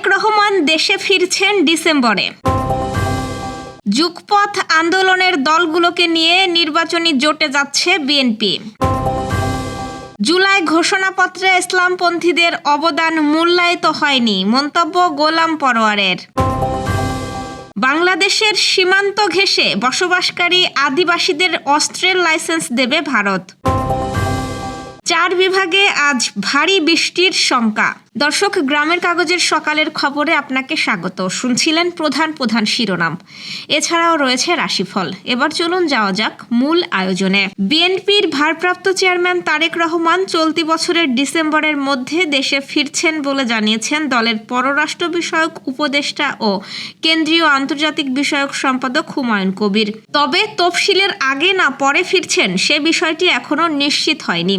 তারেক রহমান দেশে ফিরছেন ডিসেম্বরে। যুগপথ আন্দোলনের দলগুলোকে নিয়ে নির্বাচনী জোটে যাচ্ছে বিএনপি। জুলাই ঘোষণাপত্রে ইসলামপন্থীদের অবদান মূল্যায়িত হয়নি, মন্তব্য গোলাম পরোয়ারের। বাংলাদেশের সীমান্ত ঘেঁষে বসবাসকারী আদিবাসীদের অস্ত্রের লাইসেন্স দেবে ভারত। চার বিভাগে আজ ভারী বৃষ্টির শঙ্কা। দর্শক, গ্রামের কাগজের সকালের খবরে আপনাকে স্বাগত। শুনছিলেন প্রধান প্রধান শিরোনাম। এছাড়াও রয়েছে রাশিফল। এবার চলুন যাওয়া যাক মূল আয়োজনে। বিএনপির ভারপ্রাপ্ত চেয়ারম্যান তারেক রহমান চলতি বছরের ডিসেম্বরের মধ্যে দেশে ফিরছেন বলে জানিয়েছেন দলের পররাষ্ট্র বিষয়ক উপদেষ্টা ও কেন্দ্রীয় আন্তর্জাতিক বিষয়ক সম্পাদক হুমায়ুন কবির। তবে তফসিলের আগে না পরে ফিরছেন সে বিষয়টি এখনও নিশ্চিত হয়নি।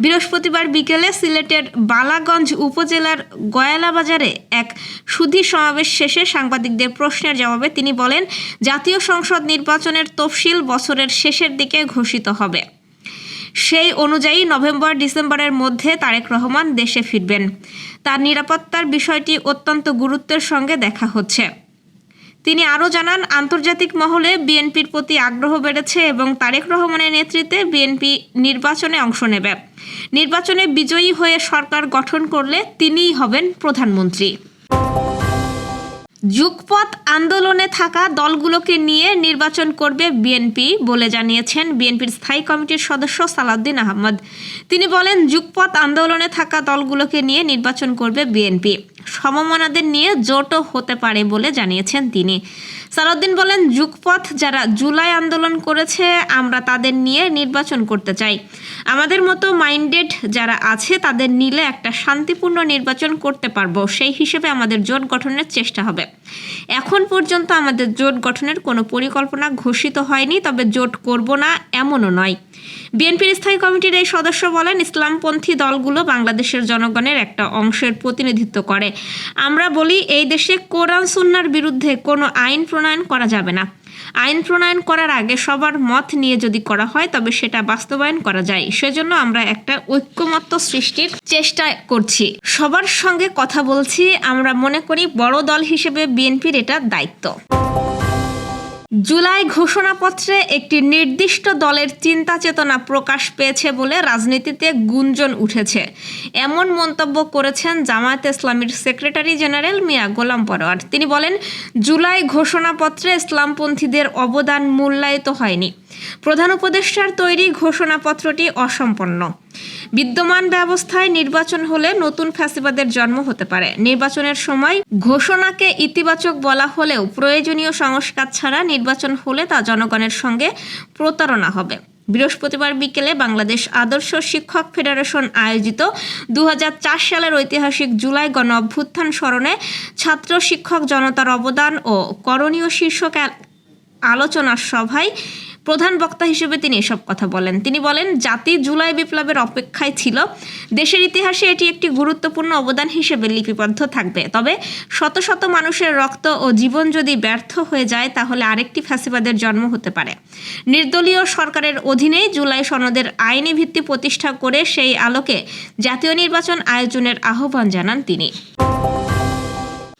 বৃহস্পতিবার বিকেলে সিলেটের বালাগঞ্জ উপজেলার গয়ালা বাজারে এক সুধী সমাবেশ শেষে সাংবাদিকদের প্রশ্নের জবাবে তিনি বলেন, জাতীয় সংসদ নির্বাচনের তফসিল বছরের শেষের দিকে ঘোষিত হবে। সেই অনুযায়ী নভেম্বর, ডিসেম্বরের মধ্যে তারেক রহমান দেশে ফিরবেন। তার নিরাপত্তার বিষয়টি অত্যন্ত গুরুত্বের সঙ্গে দেখা হচ্ছে। তিনি আরও জানান, আন্তর্জাতিক মহলে বিএনপির প্রতি আগ্রহ বেড়েছে এবং তারেক রহমানের নেতৃত্বে বিএনপি নির্বাচনে অংশ নেবে। নির্বাচনে বিজয়ী হয়ে সরকার গঠন করলে তিনিই হবেন প্রধানমন্ত্রী। যুগপথ আন্দোলনে থাকা দলগুলোকে নিয়ে নির্বাচন করবে বিএনপি বলে জানিয়েছেন বিএনপির স্থায়ী কমিটির সদস্য সালাউদ্দিন আহমদ। তিনি বলেন যুগপথ আন্দোলনে থাকা দলগুলোকে নিয়ে নির্বাচন করবে বিএনপি। সমমনাদের নিয়ে জোটও হতে পারে বলে জানিয়েছেন তিনি। সালাউদ্দিন বলেন, যুগপথ যারা জুলাই আন্দোলন করেছে, আমরা তাদের নিয়ে নির্বাচন করতে চাই। আমাদের মতো মাইন্ডেড যারা আছে, তাদের নিলে একটা শান্তিপূর্ণ নির্বাচন করতে পারব। সেই হিসেবে আমাদের জোট গঠনের চেষ্টা হবে। এখন পর্যন্ত আমাদের জোট গঠনের কোনো পরিকল্পনা ঘোষিত হয়নি, তবে জোট করব না এমনও নয়। বিএনপির স্থায়ী কমিটির এই সদস্য বলেন, ইসলামপন্থী দলগুলো বাংলাদেশের জনগণের একটা অংশের প্রতিনিধিত্ব করে। আমরা বলি, এই দেশে কোরআন, সুন্নার বিরুদ্ধে কোনো আইন প্রণয়ন করা যাবে না। আইন প্রণয়ন করার আগে সবার মত নিয়ে যদি করা হয়, তবে সেটা বাস্তবায়ন করা যায়। সেজন্য আমরা একটা ঐক্যমত্য সৃষ্টির চেষ্টা করছি। সবার সঙ্গে কথা বলছি, আমরা মনে করি বড় দল হিসেবে বিএনপির এটা দায়িত্ব। জুলাই ঘোষণাপত্রে একটি নির্দিষ্ট দলের চিন্তা চেতনা প্রকাশ পেয়েছে বলে রাজনীতিতে গুঞ্জন উঠেছে। এমন মন্তব্য করেছেন জামায়াত ইসলামীর সেক্রেটারি জেনারেল মিয়া গোলাম পরোয়ার। তিনি বলেন, জুলাই ঘোষণাপত্রে ইসলামপন্থীদের অবদান মূল্যায়িত হয়নি। প্রধান উপদেষ্টার তৈরি ঘোষণাপত্রটি অসম্পন্ন। বিদ্যমান ব্যবস্থায় নির্বাচন হলে নতুন ফ্যাসিবাদের জন্ম হতে পারে। নির্বাচনের সময় ঘোষণাকে ইতিবাচক বলা হলেও প্রয়োজনীয় সংস্কার ছাড়া নির্বাচন হলে তা জনগণের সঙ্গে প্রতারণা হবে। বৃহস্পতিবার বিকেলে বাংলাদেশ আদর্শ শিক্ষক ফেডারেশন আয়োজিত দু হাজার চার সালের ঐতিহাসিক জুলাই গণ অভ্যুত্থান স্মরণে ছাত্র শিক্ষক জনতার অবদান ও করণীয় শীর্ষক আলোচনা সভায় প্রধান বক্তা হিসেবে তিনি এসব কথা বলেন। তিনি বলেন, জাতি জুলাই বিপ্লবের অপেক্ষায় ছিল। দেশের ইতিহাসে এটি একটি গুরুত্বপূর্ণ অবদান হিসেবে লিপিবদ্ধ থাকবে। তবে শত শত মানুষের রক্ত ও জীবন যদি ব্যর্থ হয়ে যায়, তাহলে আরেকটি ফ্যাসিবাদের জন্ম হতে পারে। নির্দলীয় সরকারের অধীনেই জুলাই সনদের আইনি ভিত্তি প্রতিষ্ঠা করে সেই আলোকে জাতীয় নির্বাচন আয়োজনের আহ্বান জানান তিনি।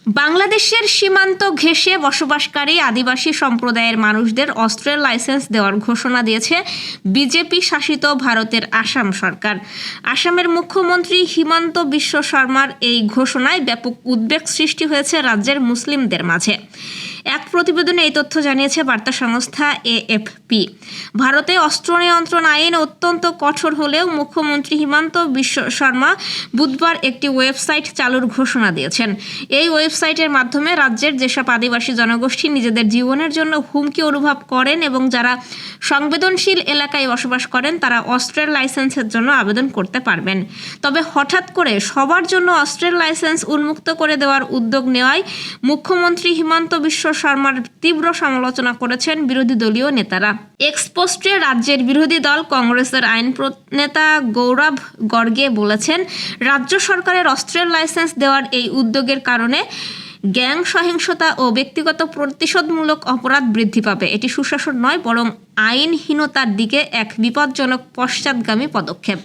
বাংলাদেশের সীমান্ত ঘেঁষে বসবাসকারী আদিবাসী সম্প্রদায়ের মানুষদের অস্ত্রের লাইসেন্স দেওয়ার ঘোষণা দিয়েছে বিজেপি শাসিত ভারতের আসাম সরকার। আসামের মুখ্যমন্ত্রী হিমন্ত বিশ্ব শর্মার এই ঘোষণায় ব্যাপক উদ্বেগ সৃষ্টি হয়েছে রাজ্যের মুসলিমদের মাঝে। এক প্রতিবেদনে এই তথ্য জানিয়েছে বার্তা সংস্থা এএফপি। ভারতে অস্ত্র নিয়ন্ত্রণ আইন অত্যন্ত কঠোর হলেও মুখ্যমন্ত্রী হিমন্ত বিশ্ব শর্মা বুধবার একটি ওয়েবসাইট চালুর ঘোষণা দিয়েছেন। এই ওয়েবসাইটের মাধ্যমে রাজ্যের যেসব আদিবাসী জনগোষ্ঠী নিজেদের জীবনের জন্য হুমকি অনুভব করেন এবং যারা সংবেদনশীল এলাকায় বসবাস করেন, তারা অস্ত্রের লাইসেন্সের জন্য আবেদন করতে পারবেন। তবে হঠাৎ করে সবার জন্য অস্ত্রের লাইসেন্স উন্মুক্ত করে দেওয়ার উদ্যোগ নেওয়ায় মুখ্যমন্ত্রী হিমন্ত বিশ্ব শর্মার তীব্র সমালোচনা করেছেন বিরোধী দলীয় নেতারা। এক্সপোস্টে রাজ্যের বিরোধী দল কংগ্রেসের আইন নেতা গৌরব গর্গে বলেছেন, রাজ্য সরকারের অস্ত্রের লাইসেন্স দেওয়ার এই উদ্যোগের কারণে গ্যাং সহিংসতা ও ব্যক্তিগত প্রতিশোধমূলক অপরাধ বৃদ্ধি পাবে। এটি সুশাসন নয়, বরং আইনহীনতার দিকে এক বিপজ্জনক পশ্চাৎগামী পদক্ষেপ।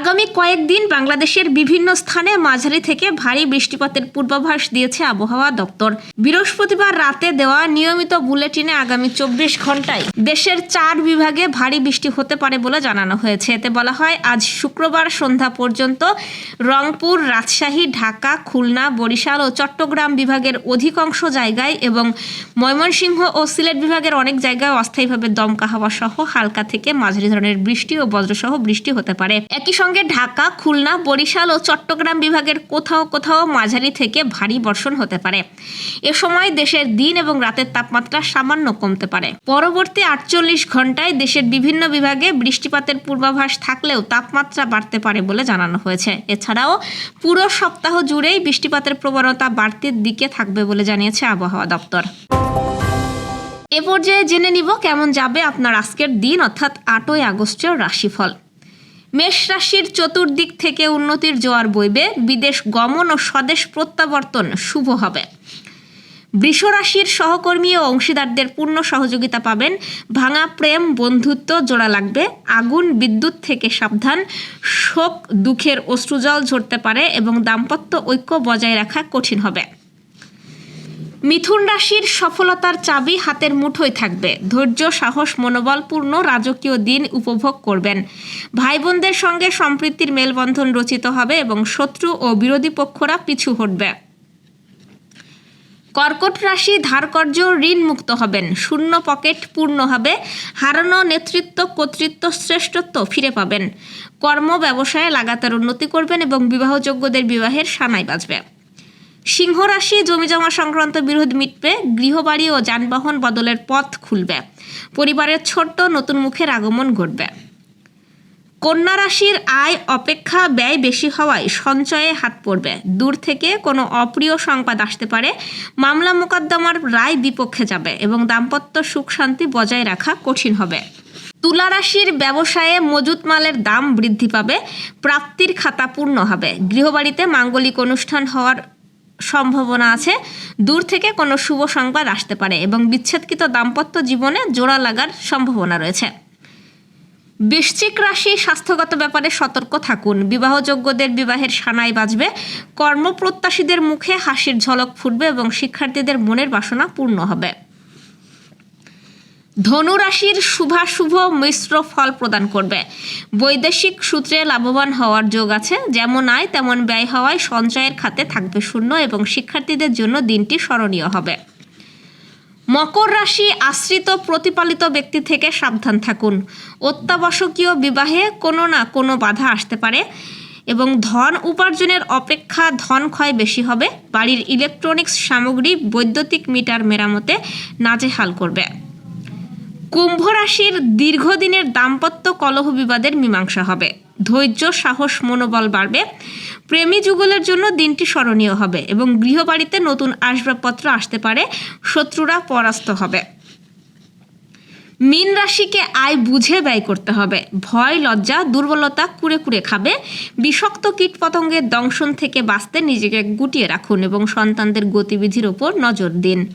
আগামী কয়েকদিন বাংলাদেশের বিভিন্ন স্থানে মাঝারি থেকে ভারী বৃষ্টিপাতের পূর্বাভাস দিয়েছে আবহাওয়া দপ্তর। বৃহস্পতিবার রাতে দেওয়া নিয়মিত বুলেটিনে আগামী চব্বিশ ঘন্টায় দেশের চার বিভাগে ভারী বৃষ্টি হতে পারে বলে জানানো হয়েছে। এতে বলা হয়, আজ শুক্রবার সন্ধ্যা পর্যন্ত রংপুর, রাজশাহী, ঢাকা, খুলনা, বরিশাল ও চট্টগ্রাম বিভাগের অধিকাংশ জায়গায় এবং ময়মনসিংহ ও সিলেট বিভাগের অনেক জায়গায় অস্থায়ীভাবে দমকা হাওয়া সহ হালকা থেকে মাঝারি ধরনের বৃষ্টি ও বজ্রসহ বৃষ্টি হতে পারে। একই সঙ্গে ঢাকা, খুলনা, বরিশাল ও চট্টগ্রাম বিভাগের কোথাও কোথাও মাঝারি থেকে ভারী বর্ষণ হতে পারে। এ সময় দেশের দিন এবং রাতের তাপমাত্রা সামান্য কমতে পারে। পরবর্তী আটচল্লিশ ঘন্টায় দেশের বিভিন্ন বিভাগে বৃষ্টিপাতের পূর্বাভাস থাকলেও তাপমাত্রা বাড়তে পারে বলে জানানো হয়েছে। এছাড়াও পুরো সপ্তাহ জুড়েই বৃষ্টিপাতের প্রবণতা বাড়তির দিকে থাকবে বলে জানিয়েছে আবহাওয়া দপ্তর। এ পর্যায়ে জেনে নিব কেমন যাবে আপনার আজকের দিন, অর্থাৎ আটই আগস্টের রাশিফল। মেষ রাশির চতুর্দিক থেকে উন্নতির জোয়ার বইবে। বিদেশ গমন ও স্বদেশ প্রত্যাবর্তন শুভ হবে। বৃষ রাশির সহকর্মী ও অংশীদারদের পূর্ণ সহযোগিতা পাবেন। ভাঙা প্রেম, বন্ধুত্ব জোড়া লাগবে। আগুন, বিদ্যুৎ থেকে সাবধান। শোক, দুঃখের অশ্রুজল ঝরতে পারে এবং দাম্পত্য ঐক্য বজায় রাখা কঠিন হবে। মিথুন রাশির সফলতার চাবি হাতের মুঠোয় থাকবে। ধৈর্য, সাহস, মনোবলপূর্ণ রাজকীয় দিন উপভোগ করবেন। ভাই বোনদের সঙ্গে সম্প্রীতির মেলবন্ধন রচিত হবে এবং শত্রু ও বিরোধী পক্ষরা পিছু হটবে। কর্কট রাশি ধারকর্য ঋণ মুক্ত হবেন। শূন্য পকেট পূর্ণ হবে। হারানো নেতৃত্ব, কর্তৃত্ব, শ্রেষ্ঠত্ব ফিরে পাবেন। কর্ম, ব্যবসায়ে লাগাতার উন্নতি করবেন এবং বিবাহযোগ্যদের বিবাহের সানাই বাজবে। সিংহ রাশি জমিজমা সংক্রান্ত বিরোধ মিটবে, গৃহবাড়ি ও যানবাহন বদলের পথ খুলবে, পরিবারের ছোট্ট নতুন মুখের আগমন ঘটবে। কন্যা রাশির আয় অপেক্ষা ব্যয় বেশি হওয়ায় সঞ্চয়ে হাত পড়বে। দূর থেকে কোনো অপ্রিয় সংবাদ আসতে পারে, মামলা মোকদ্দমার রায় বিপক্ষে যাবে এবং দাম্পত্য সুখ শান্তি বজায় রাখা কঠিন হবে। তুলা রাশির ব্যবসায়ে মজুত মালের দাম বৃদ্ধি পাবে, প্রাপ্তির খাতা পূর্ণ হবে। গৃহবাড়িতে মাঙ্গলিক অনুষ্ঠান হওয়ার সম্ভাবনা আছে। দূর থেকে কোনো শুভ সংবাদ আসতে পারে এবং বিচ্ছেদকৃত দাম্পত্য জীবনে জোড়া লাগার সম্ভাবনা রয়েছে। বৃশ্চিক রাশি স্বাস্থ্যগত ব্যাপারে সতর্ক থাকুন। বিবাহযোগ্যদের বিবাহের সানাই বাজবে। কর্মপ্রত্যাশীদের মুখে হাসির ঝলক ফুটবে এবং শিক্ষার্থীদের মনের বাসনা পূর্ণ হবে। ধনু রাশির শুভাশুভ মিশ্র ফল প্রদান করবে। বৈদেশিক সূত্রে লাভবান হওয়ার যোগ আছে। যেমন আয়, তেমন ব্যয় হওয়ায় সঞ্চয়ের খাতে থাকবে শূন্য এবং শিক্ষার্থীদের জন্য দিনটি স্মরণীয় হবে। মকর রাশি আশ্রিত প্রতিপালিত ব্যক্তি থেকে সাবধান থাকুন। অত্যাবশ্যকীয় বিবাহে কোনো না কোনো বাধা আসতে পারে এবং ধন উপার্জনের অপেক্ষা ধন ক্ষয় বেশি হবে। বাড়ির ইলেকট্রনিক্স সামগ্রী, বৈদ্যুতিক মিটার মেরামতে নাজেহাল করবে। কুম্ভ রাশির দীর্ঘদিনের দাম্পত্য কলহ বিবাদের মীমাংসা হবে। ধৈর্য, সাহস, মনোবল বাড়বে। প্রেমী যুগলের জন্য দিনটি স্মরণীয় হবে এবং গৃহবাড়িতে নতুন আসবাবপত্র আসতে পারে। শত্রুরা পরাস্ত হবে। মীন রাশিকে আয় বুঝে ব্যয় করতে হবে। ভয়, লজ্জা, দুর্বলতা কুড়ে কুড়ে খাবে। বিষাক্ত কীটপতঙ্গের দংশন থেকে বাঁচতে নিজেকে গুটিয়ে রাখুন এবং সন্তানদের গতিবিধির ওপর নজর দিন।